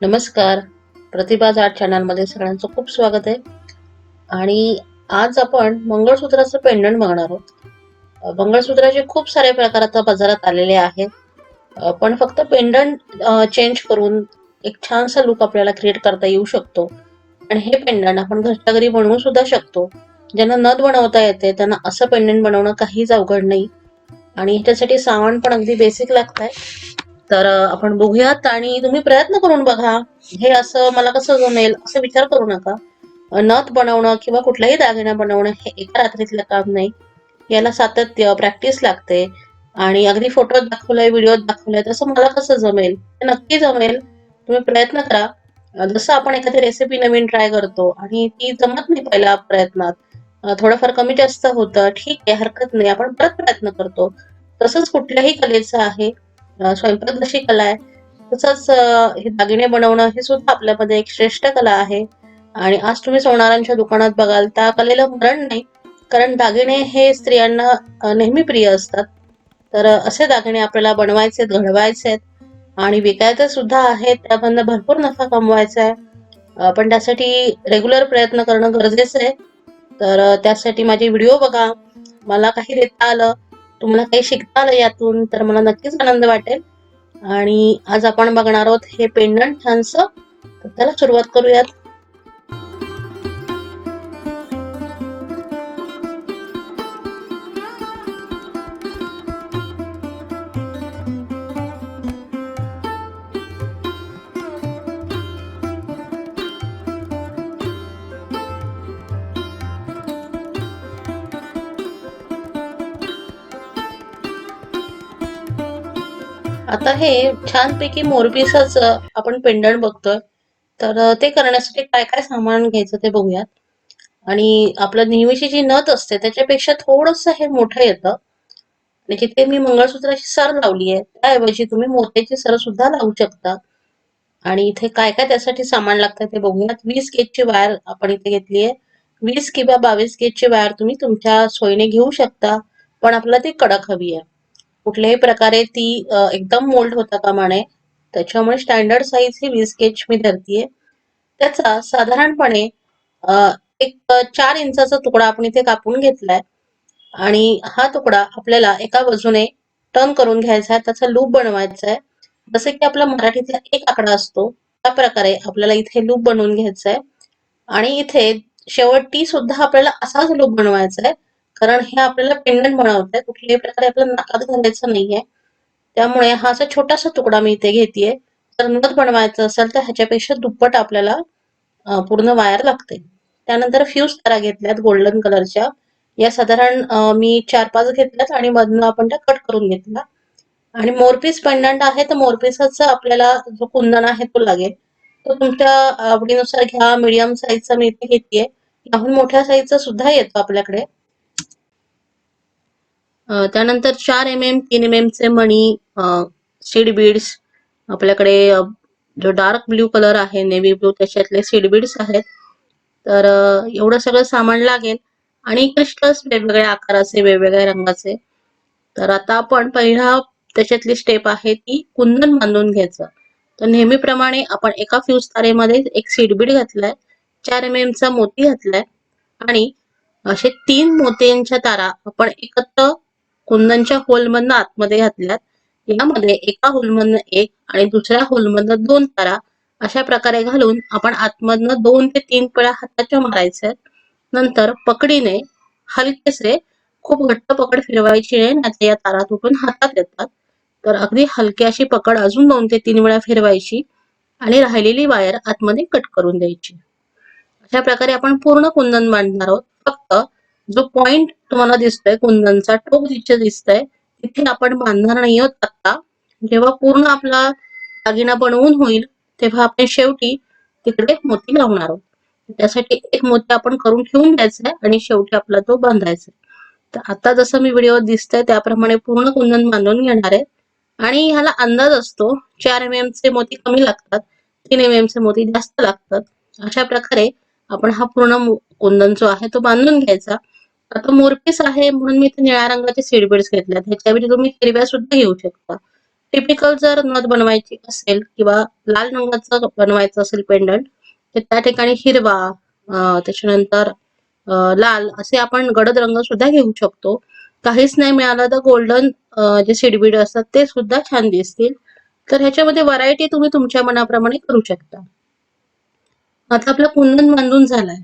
नमस्कार. प्रतिभा जाट चॅनलमध्ये सगळ्यांचं खूप स्वागत आहे. आणि आज आपण मंगळसूत्राचं पेंडंट बघणार आहोत. मंगळसूत्राचे खूप सारे प्रकार आता बाजारात आलेले आहेत. पण फक्त पेंडंट चेंज करून एक छानसा लुक आपल्याला क्रिएट करता येऊ शकतो. आणि हे पेंडंट आपण घरच्या घरी बनवू सुद्धा शकतो. ज्यांना नथ बनवता येते त्यांना असं पेंडंट बनवणं काहीच अवघड नाही. आणि ह्याच्यासाठी सामान पण अगदी बेसिक लागत आहे तर आपण बघूयात आणि तुम्ही प्रयत्न करून बघा. हे असं मला कसं जमेल असं विचार करू नका. नथ बनवणं किंवा कुठलाही दागिना बनवणं हे एका रात्रीतलं काम नाही. याला सातत्य प्रॅक्टिस लागते. आणि अगदी फोटोत दाखवलंय व्हिडिओत दाखवलंय तसं मला कसं जमेल? ते नक्की जमेल. तुम्ही प्रयत्न करा. जसं आपण एखादी रेसिपी नवीन ट्राय करतो आणि ती जमत नाही पहिल्या प्रयत्नात थोडंफार कमी जास्त होतं ठीक आहे हरकत नाही आपण परत प्रयत्न करतो. तसंच कुठल्याही कलेचं आहे. स्वयंपाक जशी कला आहे तसंच हे दागिने बनवणं हे सुद्धा आपल्यामध्ये एक श्रेष्ठ कला आहे. आणि आज तुम्ही सोनारांच्या दुकानात बघाल त्या कलेला मरण नाही कारण दागिने हे स्त्रियांना नेहमी प्रिय असतात. तर असे दागिने आपल्याला बनवायचे घडवायचे आहेत. आणि विकायचे सुद्धा आहेत त्यामधनं भरपूर नफा कमवायचा आहे. पण त्यासाठी रेग्युलर प्रयत्न करणं गरजेचं आहे. तर त्यासाठी माझे व्हिडिओ बघा. मला काही देता आलं तुम्हाला काही शिकता आलं यातून तर मला नक्कीच आनंद वाटेल. आणि आज आपण बघणार आहोत हे पेंडंट छानसं तर त्याला सुरुवात करूयात. आता हे छानपैकी मोरपीसच आपण पेंडंट बघतोय. तर ते करण्यासाठी काय काय सामान घ्यायचं ते बघूयात. आणि आपलं नेहमीची जी नथ असते त्याच्यापेक्षा थोडस हे मोठं येतं. आणि जिथे मी मंगळसूत्राची सर लावली आहे त्याऐवजी तुम्ही मोत्याची सर सुद्धा लावू शकता. आणि इथे काय काय त्यासाठी सामान लागतं ते बघूयात. वीस गेजची वायर आपण इथे घेतली आहे. वीस किंवा बावीस गेजची वायर तुम्ही तुमच्या सोयीने घेऊ शकता पण आपल्याला ती कडक हवी आहे. कुठल्याही प्रकारे ती एकदम मोल्ड होता कामा नये. त्याच्यामुळे स्टँडर्ड साईज ही वीस केच मी धरतीये. त्याचा साधारणपणे एक चार इंचाचा तुकडा आपण इथे कापून घेतलाय. आणि हा तुकडा आपल्याला एका बाजूने टर्न करून घ्यायचा आहे. त्याचा लूप बनवायचा आहे. जसे की आपला मराठीतला एक आकडा असतो. त्या प्रकारे आपल्याला इथे लूप बनवून घ्यायचा आहे. आणि इथे शेवटी सुद्धा आपल्याला असाच लूप बनवायचा आहे. कारण हे आपल्याला पेंडंट बनवत आहे कुठल्याही प्रकारे आपल्याला नाकात घालायचं नाहीये. त्यामुळे हा असा छोटासा तुकडा मी इथे घेतेय. जर नथ बनवायचं असेल तर ह्याच्यापेक्षा दुप्पट आपल्याला पूर्ण वायर लागते. त्यानंतर फ्यूज तारा घेतल्यात गोल्डन कलरच्या या साधारण मी चार पाच घेतल्यात आणि मधनं आपण त्या कट करून घेतला आणि मोरपीस पेंडंट आहे तर मोरपीसाचा आपल्याला जो कुंदन आहे तो लागेल. तो तुमच्या आवडीनुसार घ्या. मीडियम साईजचा मी इथे घेतेय. याहून मोठ्या साईजचा सुद्धा येतो आपल्याकडे. त्यानंतर चार एम एम तीन एम एम चे मणी सीड बीड्स आपल्याकडे जो डार्क ब्ल्यू कलर आहे नेव्ही ब्लू त्याच्यातले सीड बीड्स आहेत. तर एवढं सगळं सामान लागेल. आणि क्रिस्टल्स वेगवेगळ्या आकाराचे वेगवेगळ्या रंगाचे. तर आता आपण पहिला त्याच्यातली स्टेप आहे ती कुंदन बांधून घ्यायचं. तर नेहमीप्रमाणे आपण एका फ्यूज तारेमध्ये एक सीडबीड घातलाय चार एम एम चा मोती घातलाय. आणि असे तीन मोत्यांच्या तारा आपण एकत्र कुंदनच्या होलमधनं आतमध्ये घातल्यात. यामध्ये एका होलमधनं एक आणि दुसऱ्या होलमधनं दोन तारा अशा प्रकारे घालून आपण आतमधनं दोन ते तीन पळ्या हाताच्या मारायच्या नंतर पकडीने हलकेसे खूप घट्ट पकड फिरवायची आहे नाहीतर या तारा तुटून हातात येतात. तर अगदी हलकी अशी पकड अजून दोन ते तीन वेळा फिरवायची आणि राहिलेली वायर आतमध्ये कट करून द्यायची. अशा प्रकारे आपण पूर्ण कुंदन मांडणार आहोत. फक्त जो पॉइंट तुम्हाला दिसतोय कुंदनचा टोक जिथे दिसतंय तिथे आपण बांधणार नाही आहोत आता. जेव्हा पूर्ण आपला दागिना बनवून होईल तेव्हा आपण शेवटी तिकडे मोती लावणार आहोत. त्यासाठी एक मोती आपण करून ठेवून द्यायचा आहे आणि शेवटी आपला तो बांधायचा तर आता जसं मी व्हिडिओ दिसतंय त्याप्रमाणे पूर्ण कुंदन बांधून घेणार आहे. आणि ह्याला अंदाज असतो चार एम एम चे मोती कमी लागतात तीन एम एम चे मोती जास्त लागतात. अशा प्रकारे आपण हा पूर्ण कुंदन जो आहे तो बांधून घ्यायचा. आता मोरपीस आहे म्हणून मी इथे निळ्या रंगाचे सीडबीड्स घेतल्यात. ह्याच्याऐवजी तुम्ही हिरव्या सुद्धा घेऊ शकता. टिपिकल जर नथ बनवायची असेल किंवा लाल रंगाचं बनवायचं असेल पेंडंट तर त्या ठिकाणी हिरवा त्याच्यानंतर लाल असे आपण गडद रंग सुद्धा घेऊ शकतो. काहीच नाही मिळालं तर गोल्डन जे सीडबीड असतात ते सुद्धा छान दिसतील. तर ह्याच्यामध्ये व्हरायटी तुम्ही तुमच्या मनाप्रमाणे करू शकता. आता आपलं कुंदन बांधून झालाय.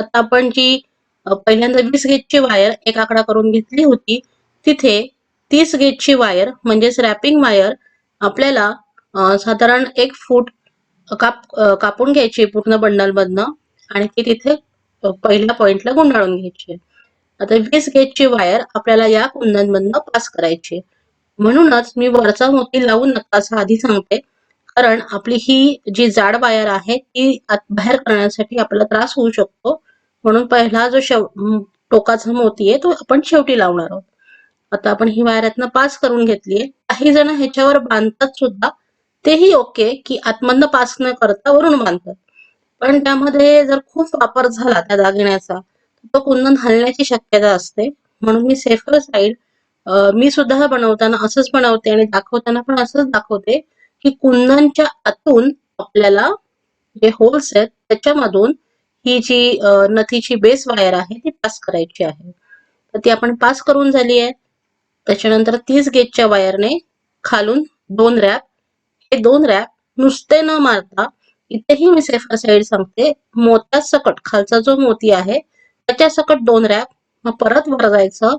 आता आपण जी पहिल्यांदा वीस गेजची वायर एक आकडा करून घेतली होती. तिथे तीस गेजची वायर म्हणजेच रॅपिंग वायर आपल्याला साधारण एक फूट काप कापून घ्यायची पूर्ण बंडलमधनं आणि ती तिथे पहिल्या पॉइंटला गुंडाळून घ्यायची आता वीस गेजची वायर आपल्याला या कुंदनमधनं पास करायची म्हणूनच मी वरचा मोती लावून नका असं आधी सांगते. कारण आपली ही जी जाड वायर आहे ती बाहेर करण्यासाठी आपल्याला त्रास होऊ शकतो. म्हणून पहिला जो शेव टोकाचा मोती आहे तो आपण शेवटी लावणार आहोत. आता आपण ही वायर यातनं पास करून घेतलीये. काही जण ह्याच्यावर बांधतात सुद्धा. तेही ओके की आतमधनं पास न करता वरून बांधतात. पण त्यामध्ये जर खूप वापर झाला त्या दागिन्याचा तो कुंदन हलण्याची शक्यता असते. म्हणून मी सेफर साईड मी सुद्धा बनवताना असंच बनवते आणि दाखवताना पण असंच दाखवते की कुंदनच्या आतून आपल्याला जे होल्स आहेत त्याच्यामधून ही जी नथीची बेस वायर आहे ती पास करायची आहे. तर ती आपण पास करून झाली आहे. त्याच्यानंतर तीस गेजच्या वायरने खालून दोन रॅप. हे दोन रॅप नुसते न मारता इथेही मी सेफर साईड सांगते मोत्या सकट खालचा जो मोती आहे त्याच्या सकट दोन रॅप. मग परत वर जायचं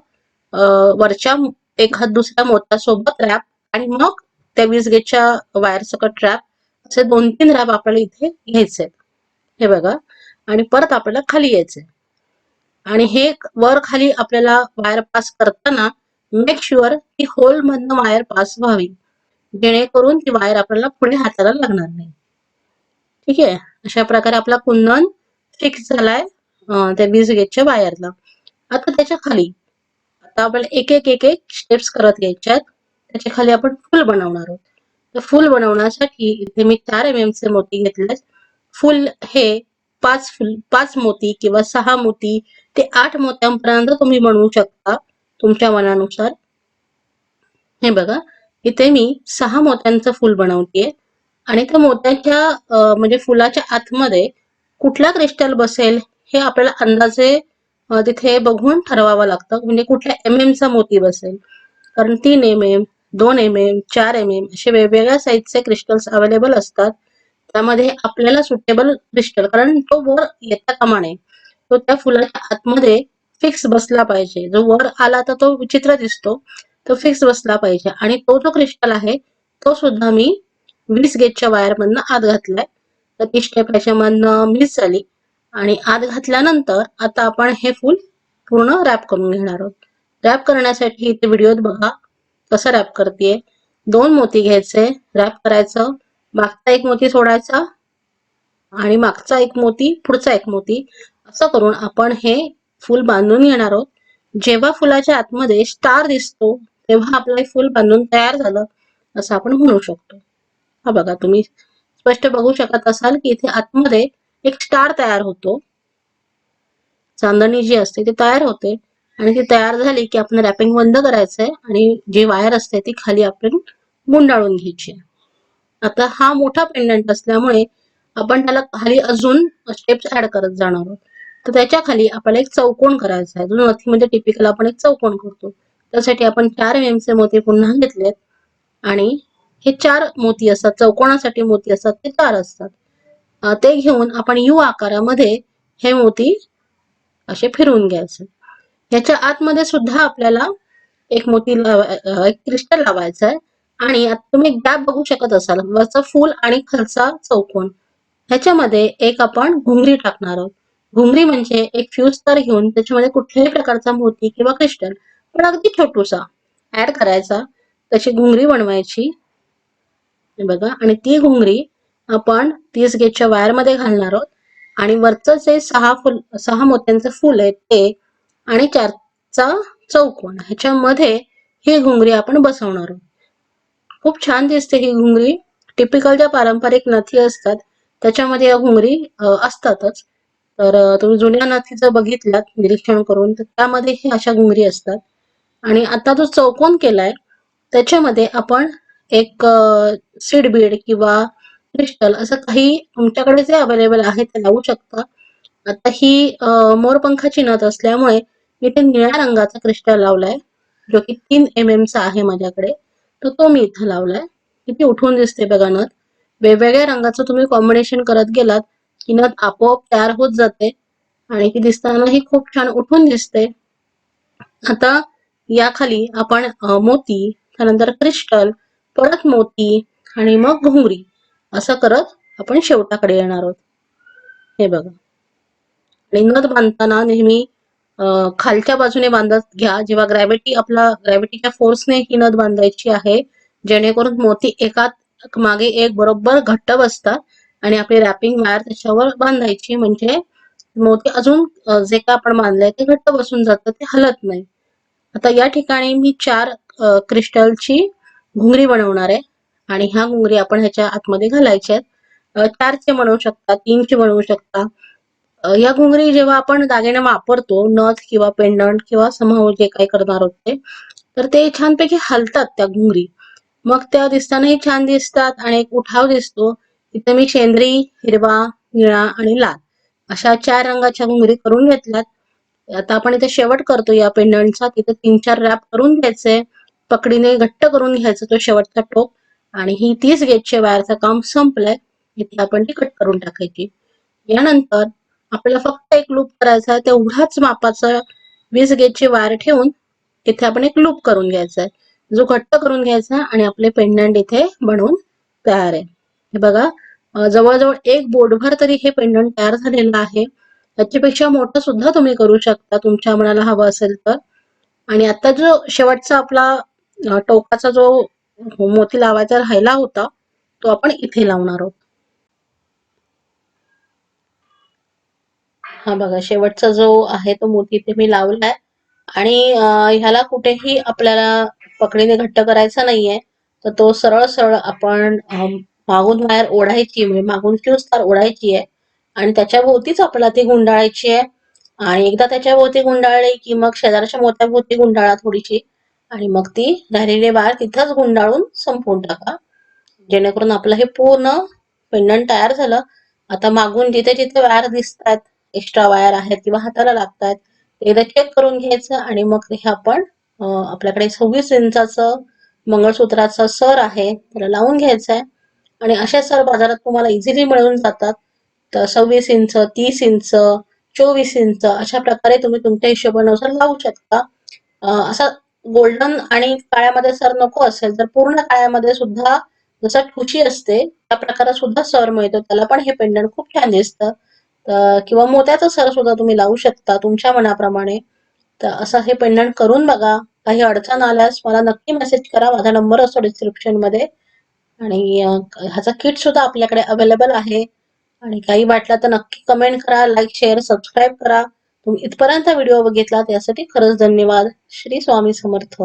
वरच्या एखाद दुसऱ्या मोत्यासोबत रॅप. आणि मग त्या वीस गेजच्या वायर सकट रॅप. असे दोन तीन रॅप आपल्याला इथे घ्यायचे हे बघा. आणि परत आपल्याला खाली यायचंय. आणि हे वर खाली आपल्याला वायर पास करताना मेक शुअर की होल मधनं वायर पास व्हावी. जेणेकरून ती वायर आपल्याला पुढे हाताला लागणार नाही. ठीक आहे? अशा प्रकारे आपला कुंदन फिक्स झालाय त्या वीज गेटच्या वायरला आता त्याच्याखाली आता आपल्याला एक एक एक एक स्टेप्स करत घ्यायच्यात त्याच्याखाली आपण फुल बनवणार आहोत. तर फुल बनवण्यासाठी इथे मी चार एम एम चे मोती घेतले फुल हे पाच पाच मोती किंवा सहा मोती ते आठ मोत्यांपर्यंत तुम्ही बनवू शकता तुमच्या मनानुसार. हे बघा इथे मी सहा मोत्यांचं फुल बनवतेय आणि त्या मोत्याच्या म्हणजे फुलाच्या आतमध्ये कुठला क्रिस्टल बसेल हे आपल्याला अंदाजे तिथे बघून ठरवावं लागतं म्हणजे कुठल्या एम एम चा मोती बसेल. कारण तीन एम एम दोन एम एम चार एम एम असे वेगवेगळ्या साईजचे क्रिस्टल्स अवेलेबल असतात. त्यामध्ये आपल्याला सुटेबल क्रिस्टल कारण तो वर येता कामा नये. तो त्या फुलाच्या आतमध्ये फिक्स बसला पाहिजे. जो वर आला तर तो विचित्र दिसतो. तो फिक्स बसला पाहिजे. आणि तो जो क्रिस्टल आहे तो सुद्धा मी वीस गेजच्या वायर मधनं आत घातलाय. तर ती स्टेप ह्याच्यामधनं मिस झाली. आणि आत घातल्यानंतर आता आपण हे फुल पूर्ण रॅप करून घेणार आहोत. रॅप करण्यासाठी इथे व्हिडिओत बघा. कसं रॅप करतेय? दोन मोती घ्यायचे. रॅप करायचं. मागचा एक मोती सोडायचा आणि मागचा एक मोती पुढचा एक मोती असं करून आपण हे फूल बांधून घेणार आहोत. जेव्हा फुलाच्या आतमध्ये स्टार दिसतो तेव्हा आपलं फूल बांधून तयार झालं असं आपण म्हणू शकतो. हा बघा तुम्ही स्पष्ट बघू शकत असाल की इथे आतमध्ये एक स्टार तयार होतो. चांदणी जी असते ती तयार होते. आणि ती तयार झाली की आपण रॅपिंग बंद करायचंय आणि जी वायर असते ती खाली आपण गुंडाळून घ्यायची आता हा मोठा पेंडंट असल्यामुळे आपण त्याला खाली अजून स्टेप्स ऍड करत जाणार आहोत. तर त्याच्याखाली आपल्याला एक चौकोन करायचा आहे. जो नथीमध्ये टिपिकल आपण एक चौकोन करतो. त्यासाठी आपण चार एम मोती पुन्हा घेतलेत. आणि हे चार मोती असतात चौकोनासाठी मोती असतात ते चार असतात. ते घेऊन आपण यू आकारामध्ये हे मोती असे फिरवून घ्यायचे. ह्याच्या आतमध्ये सुद्धा आपल्याला एक मोती लावा एक क्रिस्टल लावायचं आहे. आणि तुम्ही गॅप बघू शकत असाल वरचा फूल आणि खालचा चौकोन. ह्याच्यामध्ये एक आपण घुंगरी टाकणार आहोत. घुंगरी म्हणजे एक फ्यूज तर घेऊन त्याच्यामध्ये कुठल्याही प्रकारचा मोती किंवा क्रिस्टल पण अगदी छोटूसा ऍड करायचा. तशी घुंगरी बनवायची. बघा आणि ती घुंगरी आपण तीस गेजच्या वायरमध्ये घालणार आहोत. आणि वरचं जे सहा फुल सहा मोत्यांचं फुल आहे ते आणि चारचा चौकोन. ह्याच्यामध्ये ही घुंगरी आपण बसवणार आहोत. खूप छान दिसते ही घुंगरी. टिपिकल ज्या पारंपरिक नथी असतात त्याच्यामध्ये या घुंगरी असतातच. तर तुम्ही जुन्या नथी जर बघितल्यात निरीक्षण करून तर त्यामध्ये ही अशा घुंगरी असतात. आणि आता जो चौकोन केलाय त्याच्यामध्ये आपण एक सीड बीड किंवा क्रिस्टल असं काही तुमच्याकडे जे अवेलेबल आहे ते लावू शकता. आता ही मोरपंखाची नथ असल्यामुळे मी ते निळ्या रंगाचा क्रिस्टल लावलाय जो की तीन एम एमचा आहे माझ्याकडे. तर तो मी इथं लावलाय. किती उठून दिसते बघा नथ. वेगवेगळ्या रंगाचं तुम्ही कॉम्बिनेशन करत गेलात की नथ आपोआप तयार होत जाते आणि ती दिसतानाही खूप छान उठून दिसते. आता याखाली आपण मोती त्यानंतर क्रिस्टल परत मोती आणि मग घुंगरी असं करत आपण शेवटाकडे येणार आहोत. हे बघा. आणि नथ बांधताना नेहमी खालच्या बाजूने बांधत घ्या. जेव्हा ग्रॅव्हिटी आपला ग्रॅव्हिटीच्या फोर्सने ही नथ बांधायची आहे जेणेकरून मोती एकात मागे एक बरोबर घट्ट बसतात आणि आपली रॅपिंग वायर त्याच्यावर बांधायची. म्हणजे मोती अजून जे काय आपण बांधलंय ते घट्ट बसून जातं ते हलत नाही. आता या ठिकाणी मी चार क्रिस्टलची घुंगरी बनवणार आहे आणि ह्या घुंगरी आपण ह्याच्या आतमध्ये घालायच्या आहेत. चारचे बनवू शकता तीनचे बनवू शकता. या घुंगरी जेव्हा आपण दागिने वापरतो नथ किंवा पेंडंट किंवा समूह जे काही करणार होते तर ते छानपैकी हलतात त्या घुंगरी. मग त्या दिसतानाही छान दिसतात आणि एक उठाव दिसतो तिथे मी शेंद्री हिरवा निळा आणि लाल अशा चार रंगाच्या घुंगरी करून घेतल्यात. आता आपण इथे शेवट करतो या पेंडंटचा तिथे तीन चार रॅप करून घ्यायचे. पकडीने घट्ट करून घ्यायचं तो शेवटचा टोक आणि ही तीस गेजच्या वायरचं काम संपलंय. इथे आपण ती कट करून टाकायची. यानंतर आपल्याला फक्त एक लूप करायचा आहे तेवढाच मापाचा वीस गेजची वायर ठेवून इथे आपण एक लूप करून घ्यायचा आहे. जो घट्ट करून घ्यायचा आणि आपले पेंडंट इथे बनवून तयार आहे. हे बघा जवळजवळ एक बोटभर तरी हे पेंडंट तयार झालेलं आहे. त्याच्यापेक्षा मोठं सुद्धा तुम्ही करू शकता तुमच्या मनाला हवं असेल तर. आणि आता जो शेवटचा आपला टोकाचा जो मोती लावायचा राहिला होता तो आपण इथे लावणार आहोत. हा बघा शेवटचा जो आहे तो मोती इथे मी लावलाय. आणि ह्याला कुठेही आपल्याला पकडीने घट्ट करायचा नाहीये. तर तो सरळ सरळ आपण मागून बाहेर ओढायची म्हणजे मागून फ्यूज तार ओढायची आहे. आणि त्याच्या भोवतीच आपल्याला ती गुंडाळायची आहे. आणि एकदा त्याच्या भोवती गुंडाळली की मग शेजारच्या मोत्याभोवती गुंडाळा थोडीशी. आणि मग ती राहिलेली वायर तिथंच गुंडाळून संपवून टाका. जेणेकरून आपलं हे पूर्ण पेंडंट तयार झालं. आता मागून जिथे जिथे वायर दिसतात एक्स्ट्रा वायर आहेत किंवा हाताला लागतात ते एकदा चेक करून घ्यायचं आणि मग हे आपण आपल्याकडे सव्वीस इंचाचं मंगळसूत्राचा सर आहे त्याला लावून घ्यायचं आहे आणि अशा सर बाजारात तुम्हाला इझिली मिळून जातात. तर सव्वीस इंच तीस इंच चोवीस इंच अशा प्रकारे तुम्ही तुमच्या हिशोबानुसार लावू शकता. असा गोल्डन आणि काळ्यामध्ये सर नको असेल तर पूर्ण काळ्यामध्ये सुद्धा जसं ठुशी असते त्या प्रकारात सुद्धा सर मिळतो. त्याला पण हे पेंडंट खूप छान दिसतं. किंवा मोत्याचा सर सुद्धा तुम्ही लावू शकता तुमच्या मनाप्रमाणे. तर असं हे पेंडंट करून बघा. काही अडचण आल्यास मला नक्की मेसेज करा. माझा नंबर असतो डिस्क्रिप्शनमध्ये. आणि ह्याचा किट सुद्धा आपल्याकडे अवेलेबल आहे. आणि काही वाटलं तर नक्की कमेंट करा लाईक शेअर सबस्क्राईब करा. तुम्ही इथपर्यंत व्हिडिओ बघितला त्यासाठी खरंच धन्यवाद. श्री स्वामी समर्थ.